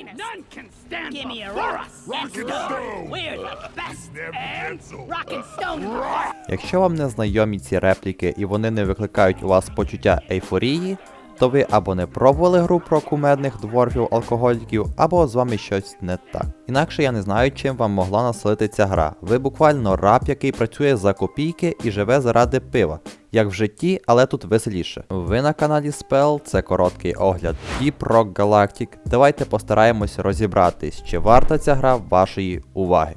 finest. None can stand Give me a rock us. and stone. We're the best. And rock and stone. Якщо вам не знайомі ці репліки і вони не викликають у вас почуття ейфорії, то ви або не пробували гру про кумедних дворфів алкоголіків, або з вами щось не так. Інакше я не знаю, чим вам могла населити ця гра. Ви буквально раб, який працює за копійки і живе заради пива. Як в житті, але тут веселіше. Ви на каналі Spell, це короткий огляд Deep Rock Galactic. Давайте постараємось розібратись, чи варта ця гра вашої уваги.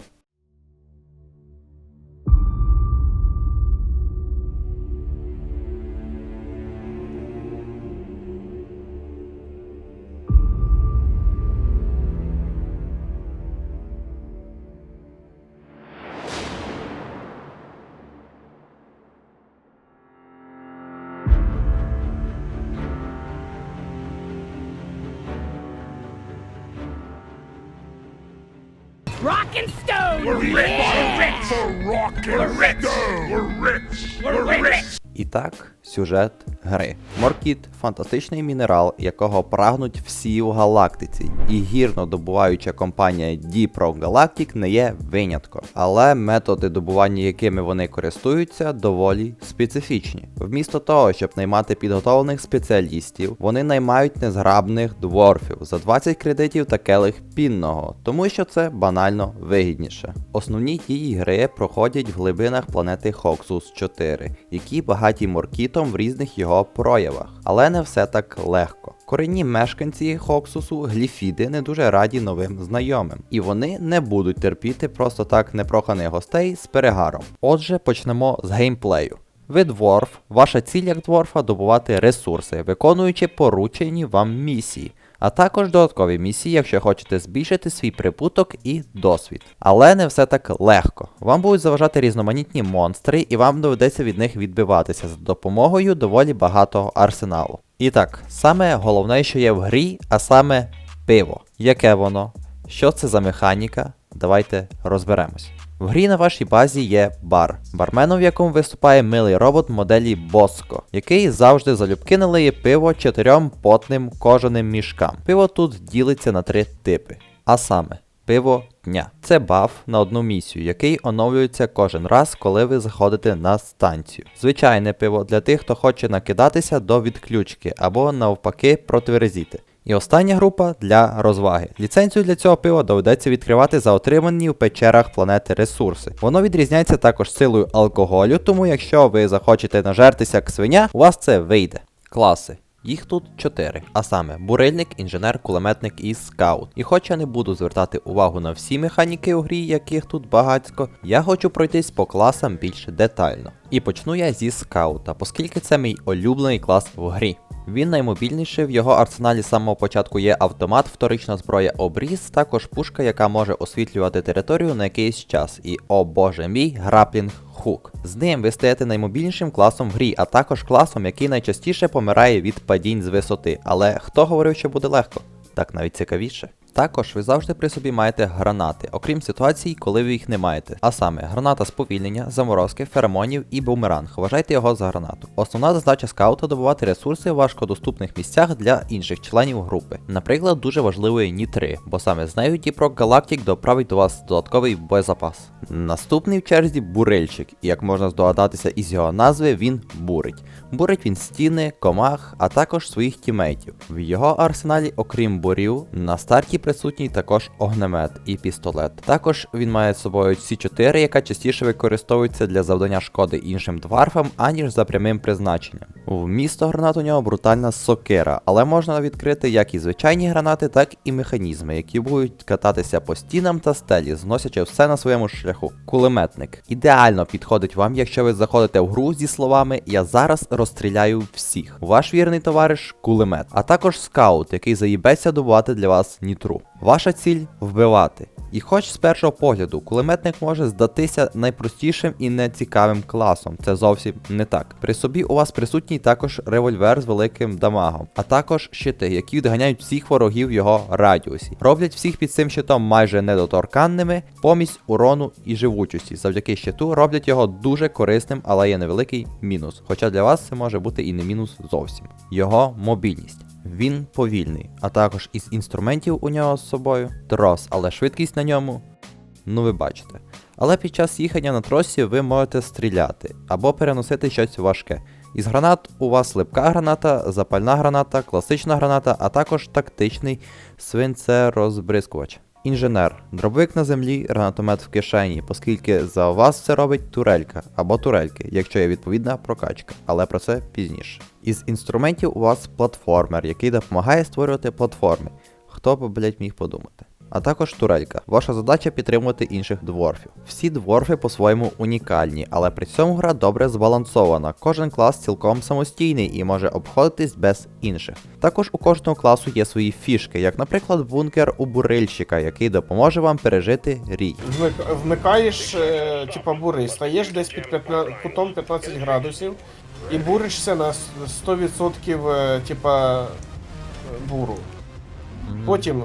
Rock and stone. We're rich. We're rich. For rock and We're rich. We're rich. We're rich. І так, сюжет гри. Моркіт фантастичний мінерал, якого прагнуть всі в галактиці, і гірно добуваюча компанія Dipro Galactic не є винятком. Але методи добування, якими вони користуються, доволі специфічні. Вмісто того, щоб наймати підготовлених спеціалістів, вони наймають незграбних дворфів за 20 кредитів та келих пінного, тому що це банально вигідніше. Основні дії гри проходять в глибинах планети Хоксус 4, які багаті моркітом в різних його проявах. Але не все так легко. Корінні мешканці Хоксусу гліфіди не дуже раді новим знайомим, і вони не будуть терпіти просто так непроханих гостей з перегаром. Отже, почнемо з геймплею. Ви дворф, ваша ціль як дворфа добувати ресурси, виконуючи поручені вам місії, а також додаткові місії, якщо хочете збільшити свій прибуток і досвід. Але не все так легко. Вам будуть заважати різноманітні монстри, і вам доведеться від них відбиватися за допомогою доволі багатого арсеналу. І так, саме головне, що є в грі, а саме пиво. Яке воно? Що це за механіка? Давайте розберемось. В грі на вашій базі є бар, барменом в якому виступає милий робот моделі Боско, який завжди залюбки налиє пиво чотирьом потним кожаним мішкам. Пиво тут ділиться на три типи. А саме, пиво дня. Це баф на одну місію, який оновлюється кожен раз, коли ви заходите на станцію. Звичайне пиво для тих, хто хоче накидатися до відключки або навпаки протверезіти. І остання група для розваги. Ліцензію для цього пива доведеться відкривати за отримані в печерах планети ресурси. Воно відрізняється також силою алкоголю, тому якщо ви захочете нажертися як свиня, у вас це вийде. Класи. Їх тут чотири, а саме бурильник, інженер, кулеметник і скаут. І хоч я не буду звертати увагу на всі механіки у грі, яких тут багатько, я хочу пройтись по класам більш детально. І почну я зі скаута, оскільки це мій улюблений клас в грі. Він наймобільніший, в його арсеналі з самого початку є автомат, вторична зброя обріз, також пушка, яка може освітлювати територію на якийсь час. І о боже мій, граплінг хук. З ним ви стаєте наймобільнішим класом в грі, а також класом, який найчастіше помирає від падінь з висоти. Але хто говорив, що буде легко? Так навіть цікавіше. Також ви завжди при собі маєте гранати, окрім ситуацій, коли ви їх не маєте. А саме граната сповільнення, заморозки, феромонів і бумеранг. Вважайте його за гранату. Основна задача скаута добувати ресурси в важкодоступних місцях для інших членів групи. Наприклад, дуже важливою Ні-3, бо саме з нею Діпрок Галактик доправить до вас додатковий боєзапас. Наступний в черзі бурильщик, і як можна здогадатися із його назви, він бурить. Бурить він стіни, комах, а також своїх тімейтів. В його арсеналі, окрім бурів, на старті присутній також огнемет і пістолет. Також він має з собою С4, яка частіше використовується для завдання шкоди іншим дварфам, аніж за прямим призначенням. Вмісто гранат у нього брутальна сокира, але можна відкрити як і звичайні гранати, так і механізми, які будуть кататися по стінам та стелі, зносячи все на своєму шляху. Кулеметник ідеально підходить вам, якщо ви заходите в гру зі словами Я зараз розстріляю всіх. Ваш вірний товариш кулемет, а також скаут, який заїбеться добувати для вас нітру. Ваша ціль вбивати. І хоч з першого погляду кулеметник може здатися найпростішим і нецікавим класом, це зовсім не так. При собі у вас присутній також револьвер з великим дамагом, а також щити, які відганяють всіх ворогів в його радіусі. Роблять всіх під цим щитом майже недоторканними, помість урону і живучості. Завдяки щиту роблять його дуже корисним, але є невеликий мінус. Хоча для вас це може бути і не мінус зовсім. Його мобільність. Він повільний, а також із інструментів у нього з собою трос, але швидкість на ньому, ну ви бачите. Але під час їхання на тросі ви можете стріляти або переносити щось важке. Із гранат у вас липка граната, запальна граната, класична граната, а також тактичний свинцерозбризкувач. Інженер, дробовик на землі, гранатомет в кишені, оскільки за вас це робить турелька або турельки, якщо є відповідна прокачка, але про це пізніше. Із інструментів у вас платформер, який допомагає створювати платформи. Хто б, блять, міг подумати. А також турелька. Ваша задача підтримувати інших дворфів. Всі дворфи по-своєму унікальні, але при цьому гра добре збалансована. Кожен клас цілком самостійний і може обходитись без інших. Також у кожного класу є свої фішки, як, наприклад, бункер у бурильщика, який допоможе вам пережити рій. Вмик- Вмикаєш, е, типа бури, стаєш десь під 15, кутом 15 градусів і буришся на 100% е, типа буру. Потім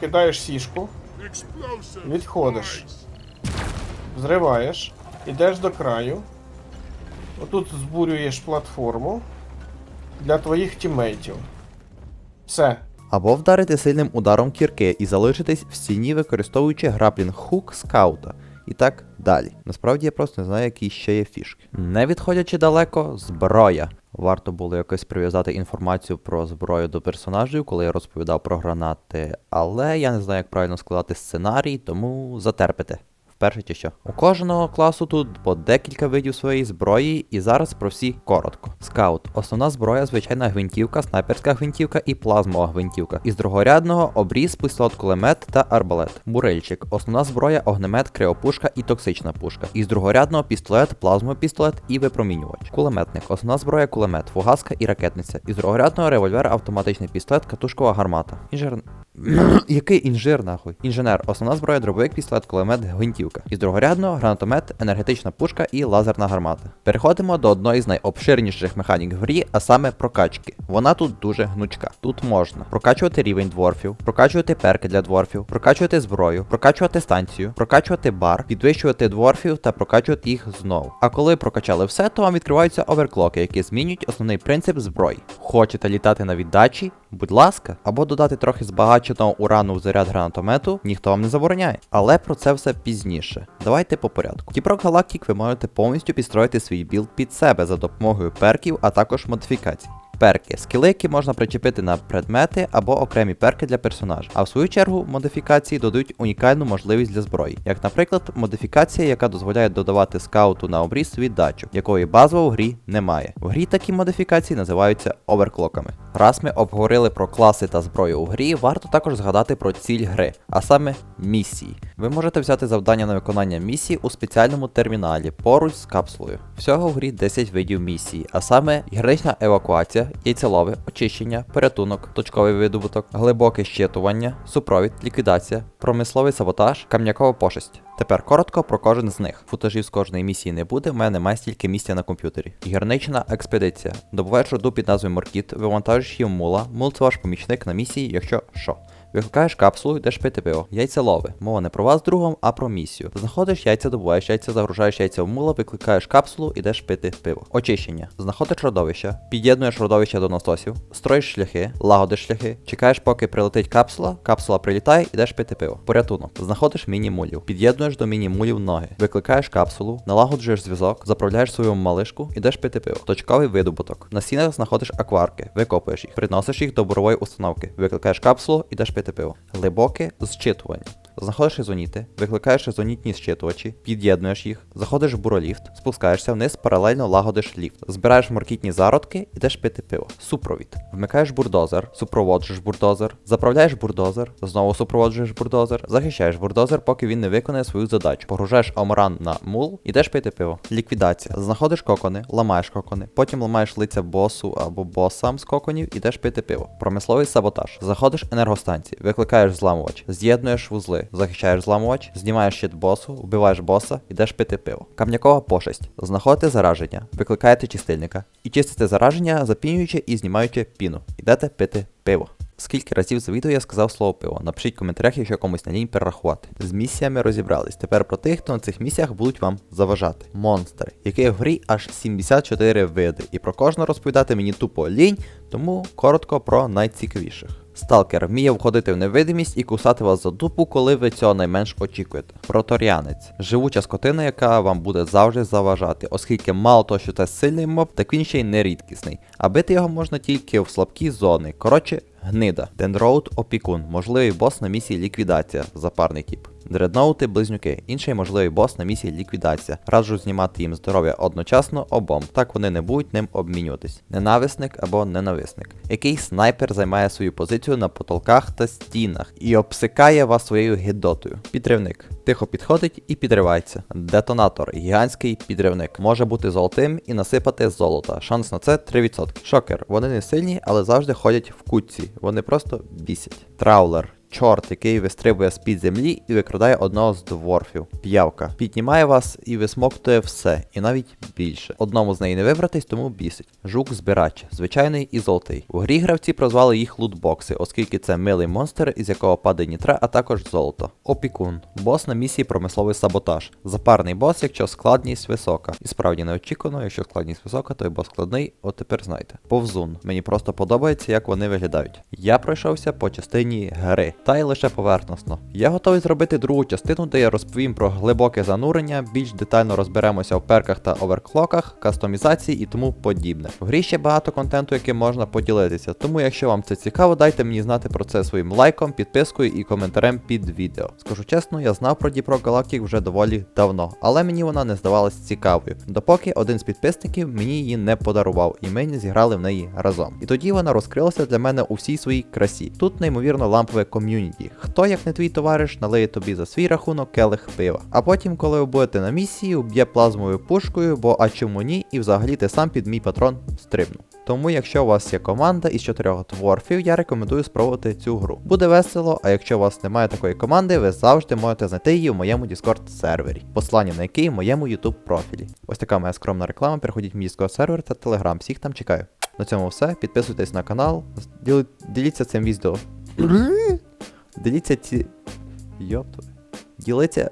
кидаєш сішку, відходиш, зриваєш, ідеш до краю. Отут збурюєш платформу для твоїх тімейтів. Все. Або вдарити сильним ударом кірки і залишитись в стіні, використовуючи граплінг хук скаута. І так далі. Насправді я просто не знаю, які ще є фішки. Не відходячи далеко, зброя. Варто було якось прив'язати інформацію про зброю до персонажів, коли я розповідав про гранати, але я не знаю, як правильно складати сценарій, тому затерпите. Вперше чи що. У кожного класу тут по декілька видів своєї зброї, і зараз про всі коротко. Скаут. Основна зброя, звичайна гвинтівка, снайперська гвинтівка і плазмова гвинтівка. Із другорядного обріз, пістолет, кулемет та арбалет. Бурильчик. Основна зброя, огнемет, криопушка і токсична пушка. Із другорядного пістолет, плазмовий пістолет і випромінювач. Кулеметник. Основна зброя, кулемет, фугаска і ракетниця. Із другорядного револьвер, автоматичний пістолет, катушкова гармата. Інжер... Який інжир, нахуй? Інженер, основна зброя, дробовик, пістолет, кулемет, гвинтівка. Із другорядного гранатомет, енергетична пушка і лазерна гармата. Переходимо до одної з найобширніших механік в грі, а саме прокачки. Вона тут дуже гнучка. Тут можна прокачувати рівень дворфів, прокачувати перки для дворфів, прокачувати зброю, прокачувати станцію, прокачувати бар, підвищувати дворфів та прокачувати їх знову. А коли прокачали все, то вам відкриваються оверклоки, які змінюють основний принцип зброї. Хочете літати на віддачі? Будь ласка, або додати трохи збагаченого урану в заряд гранатомету, ніхто вам не забороняє. Але про це все пізніше. Давайте по порядку. Тіпрок Галактик ви можете повністю підстроїти свій білд під себе за допомогою перків, а також модифікацій. Перки скіли, які можна причепити на предмети або окремі перки для персонажа. А в свою чергу модифікації додають унікальну можливість для зброї, як, наприклад, модифікація, яка дозволяє додавати скауту на обріз віддачу, якої базово в грі немає. В грі такі модифікації називаються оверклоками. Раз ми обговорили про класи та зброю у грі, варто також згадати про ціль гри, а саме місії. Ви можете взяти завдання на виконання місії у спеціальному терміналі поруч з капсулою. Всього в грі 10 видів місії, а саме героїчна евакуація, яйцелове, очищення, порятунок, точковий видобуток, глибоке щитування, супровід, ліквідація, промисловий саботаж, кам'якова пошесть. Тепер коротко про кожен з них. Футажів з кожної місії не буде, в мене немає стільки місця на комп'ютері. Гірнична експедиція. Добуваєш руду під назвою Моркіт, вивантажуєш її в мула, мул це ваш помічник на місії, якщо що. Викликаєш капсулу, йдеш пити пиво. Яйцелове. Мова не про вас другом, а про місію. Знаходиш яйця, добуваєш яйця, загружаєш яйця в мула, викликаєш капсулу, йдеш пити пиво. Очищення. Знаходиш родовища, під'єднуєш родовища до насосів, строїш шляхи, лагодиш шляхи, чекаєш, поки прилетить капсула, капсула прилітає, йдеш пити пиво. Порятунок. Знаходиш міні-мулів, під'єднуєш до міні-мулів ноги, викликаєш капсулу, налагоджуєш зв'язок, заправляєш свою малишку, ідеш пити пиво. Точковий видобуток. На стінах знаходиш акварки, викопуєш їх, приносиш їх до бурової установки, викликаєш капсулу, ідеш пити пиво. Глибоке зчитування. Знаходиш резоніти, викликаєш резонітні зчитувачі, під'єднуєш їх, заходиш в буроліфт, спускаєшся вниз, паралельно лагодиш ліфт, збираєш моркітні зародки, ідеш пити пиво. Супровід. Вмикаєш бурдозер, супроводжуєш бурдозер, заправляєш бурдозер, знову супроводжуєш бурдозер, захищаєш бурдозер, поки він не виконає свою задачу. Погружаєш омран на мул, ідеш пити пиво. Ліквідація. Знаходиш кокони, ламаєш кокони, потім ламаєш лиця босу або босам з коконів, ідеш пити пиво. Промисловий саботаж. Заходиш енергостанції, викликаєш зламувач, з'єднуєш вузли, захищаєш зламувач, знімаєш щит босу, вбиваєш боса, ідеш пити пиво. Кам'якова пошесть. Знаходите зараження, викликаєте чистильника і чистите зараження, запінюючи і знімаючи піну. Ідете пити пиво. Скільки разів за відео я сказав слово пиво? Напишіть в коментарях, якщо комусь на лінь перерахувати. З місіями розібрались. Тепер про тих, хто на цих місіях будуть вам заважати. Монстри, яких в грі аж 74 види. І про кожного розповідати мені тупо лінь, тому коротко про найцікавіших. Сталкер вміє входити в невидимість і кусати вас за дупу, коли ви цього найменш очікуєте. Проторянець живуча скотина, яка вам буде завжди заважати, оскільки мало того, що це сильний моб, так він ще й не рідкісний. А бити його можна тільки в слабкі зони. Коротше, гнида. Денроуд опікун, можливий бос на місії ліквідація, запарний тип. Дредноути близнюки, інший можливий бос на місії ліквідація. Раджу знімати їм здоров'я одночасно обом, так вони не будуть ним обмінюватись. Ненависник або ненависник. Який снайпер займає свою позицію на потолках та стінах і обсикає вас своєю гидотою. Підривник. Тихо підходить і підривається. Детонатор, гігантський підривник. Може бути золотим і насипати золота. Шанс на це 3%. Шокер. Вони не сильні, але завжди ходять в кутці. Вони просто бісять. Траулер. Чорт, який вистрибує з-під землі і викрадає одного з дворфів. П'явка. Піднімає вас і висмоктує все, і навіть більше. Одному з неї не вибратись, тому бісить. Жук-збирач, звичайний і золотий. У грі гравці прозвали їх лутбокси, оскільки це милий монстр, із якого падає нітра, а також золото. Опікун. Бос на місії промисловий саботаж. Запарний бос, якщо складність висока. І справді неочікувано, якщо складність висока, то й бос складний, от тепер знайте. Повзун. Мені просто подобається, як вони виглядають. Я пройшовся по частині гри, та й лише поверхносно. Я готовий зробити другу частину, де я розповім про глибоке занурення, більш детально розберемося в перках та оверклоках, кастомізації і тому подібне. В грі ще багато контенту, яким можна поділитися, тому якщо вам це цікаво, дайте мені знати про це своїм лайком, підпискою і коментарем під відео. Скажу чесно, я знав про Діпро Galactic вже доволі давно, але мені вона не здавалась цікавою, допоки один з підписників мені її не подарував, і ми не зіграли в неї разом. І тоді вона розкрилася для мене у всій своїй красі. Тут неймовірно лампове ком'юніті. Хто, як не твій товариш, налиє тобі за свій рахунок келих пива. А потім, коли ви будете на місії, уб'є плазмовою пушкою, бо а чому ні, і взагалі ти сам під мій патрон стрибну. Тому, якщо у вас є команда із чотирьох дворфів, я рекомендую спробувати цю гру. Буде весело, а якщо у вас немає такої команди, ви завжди можете знайти її в моєму Discord сервері, послання на який в моєму YouTube профілі. Ось така моя скромна реклама. Переходіть в мій Discord сервер та Telegram. Всіх там чекаю. На цьому все. Підписуйтесь на канал, діліться цим відео. Діліться ці. Йопту. Діліться.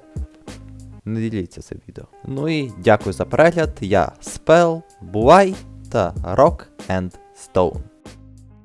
Не діліться це відео. Ну і дякую за перегляд. Я Спел, Бувай та Rock and Stone.